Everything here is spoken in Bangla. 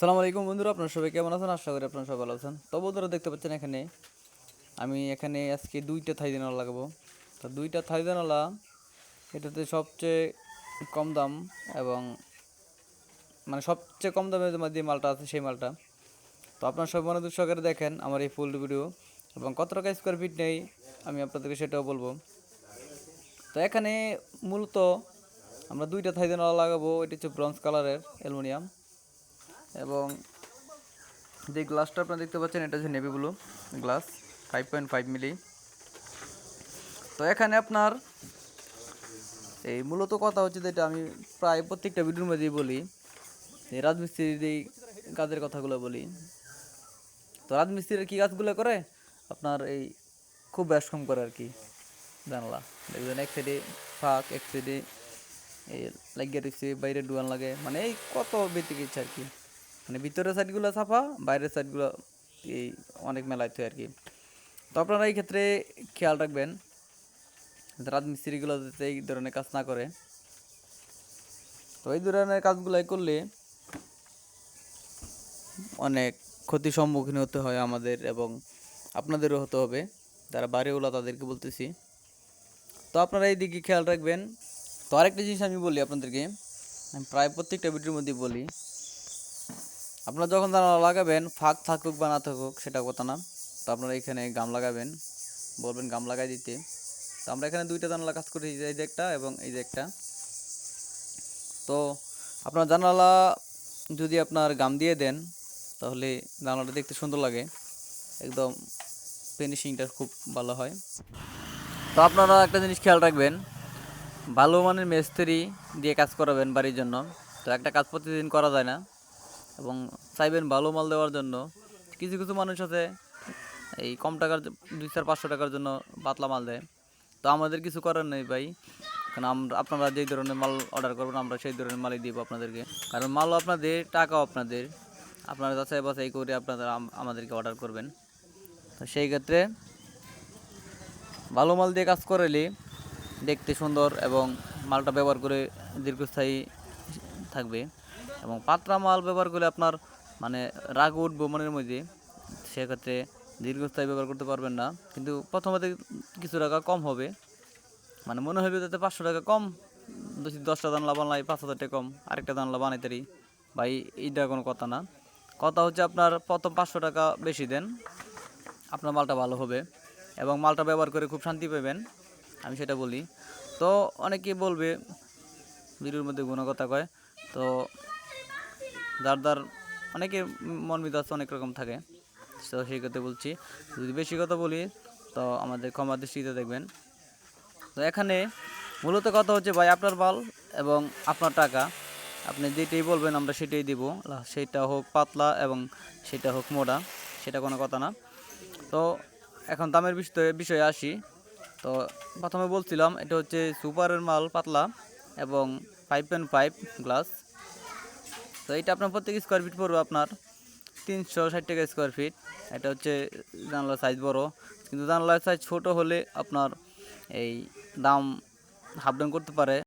সালাম আলাইকুম বন্ধুরা, আপনারা সবাই কেমন আছেন? আশা করি আপনারা সবাই ভালো আছেন। তো বন্ধুরা, দেখতে পাচ্ছেন এখানে আমি এখানে আজকে দুইটা থাই জানালা লাগাবো। তো দুইটা থাই জানালা এটাতে সবচেয়ে কম দাম এবং মানে সবচেয়ে কম দামের যে মালটা আছে সেই মালটা। তো আপনারা সব মনোযোগ সহকারে দেখেন আমার এই ফুল ভিডিও এবং কত টাকা স্কোয়ার ফিট নেই, আমি আপনাদেরকে সেটাও বলব। তো এখানে মূলত আমরা দুইটা থাই জানালা লাগাবো, এটা হচ্ছে ব্রঞ্জ কালারের অ্যালুমিনিয়াম। এবং যে গ্লাসটা আপনারা দেখতে পাচ্ছেন, এটা হচ্ছে navy blue glass five point five milli তো এখানে আপনার, এই মূলত কথা হচ্ছে যেটা আমি প্রায় প্রত্যেকটা ভিডিওর মধ্যেই বলি রাজমিস্ত্রির এই কাজের কথাগুলো বলি। তো রাজমিস্ত্রির কী কাজগুলো করে? আপনার এই খুব ব্যাস কম করে আর কি, জানলা। দেখবেন এক সাইডে ফাঁক, এক সাইডে এই লাগিয়ে দিচ্ছে বাইরে ডুয়ান লাগে মানে এই কত বেতিক ইচ্ছা আর কি। মানে ভিতরের সাইডগুলো সাফা, বাইরের সাইডগুলো এই অনেক মেলায় আর কি তো আপনারা এই ক্ষেত্রে খেয়াল রাখবেন রাজমিস্ত্রিগুলো যাতে এই ধরনের কাজ না করে। তো এই ধরনের কাজগুলাই করলে অনেক ক্ষতির সম্মুখীন হতে হয় আমাদের এবং আপনাদেরও হতে হবে। যারা বাড়িওয়ালা তাদেরকে বলতেছি। তো আপনারা এই দিকে খেয়াল রাখবেন। তো আরেকটা জিনিস আমি বলি আপনাদেরকে। আমি প্রায় প্রত্যেকটা ভিডিওর মধ্যে বলি। আপনারা যখন জানালা লাগাবেন, ফাঁক থাকুক বা না থাকুক, সেটা কথা না। তো আপনারা এখানে গাম লাগাবেন, বলবেন গাম লাগাই দিতে। তো আমরা এখানে দুইটা জানালা কাজ করি এই যে একটা এবং এই যে একটা। তো আপনার জানালা যদি আপনার গাম দিয়ে দেন, তাহলে জানালাটা দেখতে সুন্দর লাগে। একদম ফিনিশিংটা খুব ভালো হয়। তো আপনারা একটা জিনিস খেয়াল রাখবেন, ভালো মানের মিস্ত্রি দিয়ে কাজ করাবেন বাড়ির জন্য। তো একটা কাজ প্রতিদিন করা যায় না। এবং চাইবেন ভালো মাল দেওয়ার জন্য। কিছু কিছু মানুষ আছে, এই কম টাকার দুই চার, পাঁচশো টাকার জন্য পাতলা মাল দেয়। তো আমাদের কিছু করার নেই ভাই। কারণ আমরা আপনারা যেই ধরনের মাল অর্ডার করবেন, আমরা সেই ধরনের মালই দিব আপনাদেরকে। কারণ মালও আপনাদের, টাকাও আপনাদের। আপনারা যাচাই বাছাই করে আপনারা আমাদেরকে অর্ডার করবেন। তো সেই ক্ষেত্রে ভালো মাল দিয়ে কাজ করালে দেখতে সুন্দর এবং মালটা ব্যবহার করে দীর্ঘস্থায়ী থাকবে। এবং পাতলা মাল ব্যবহার করলে আপনার মানে রাগ উঠবো মনের মধ্যে। সেক্ষেত্রে দীর্ঘস্থায়ী ব্যবহার করতে পারবেন না। কিন্তু প্রথমতে কিছু টাকা কম হবে। মানে মনে হবে যাতে পাঁচশো টাকা কম দশটা জানলা বানাই পাঁচ হাজার টাকা কম, আরেকটা জানলা বানাইতারি ভাই, এইটা কোনো কথা না। কথা হচ্ছে আপনার প্রথম পাঁচশো টাকা বেশি দেন, আপনার মালটা ভালো হবে এবং মালটা ব্যবহার করে খুব শান্তি পাবেন, আমি সেটা বলি। তো অনেকেই বলবে, ভিডিওর মধ্যে গুণগতা কয়। তো যার যার অনেকে মন মেজাজ অনেক রকম থাকে। তো সেই কথা বলছি। যদি বেশি কথা বলি, তো আমাদের ক্ষমা দৃষ্টিতে দেখবেন। তো এখানে মূলত কথা হচ্ছে, ভাই, আপনার মাল এবং আপনার টাকা। আপনি যেটাই বলবেন, আমরা সেটাই দিব। সেটা হোক পাতলা এবং সেটা হোক মোটা, সেটা কোনো কথা না। তো এখন দামের বিষয়ে বিষয়ে আসি। তো প্রথমে বলছিলাম, এটা হচ্ছে সুপারের মাল পাতলা এবং ফাইভ পয়েন্ট ফাইভ গ্লাস তো এটা আপনার প্রত্যেক স্কোয়ার ফিট পড়বে আপনার তিনশো ষাট টাকা স্কোয়ার ফিট এটা হচ্ছে জানলার সাইজ বড়। কিন্তু জানলার সাইজ ছোট হলে আপনার এই দাম হাফ ডাউন করতে পারে।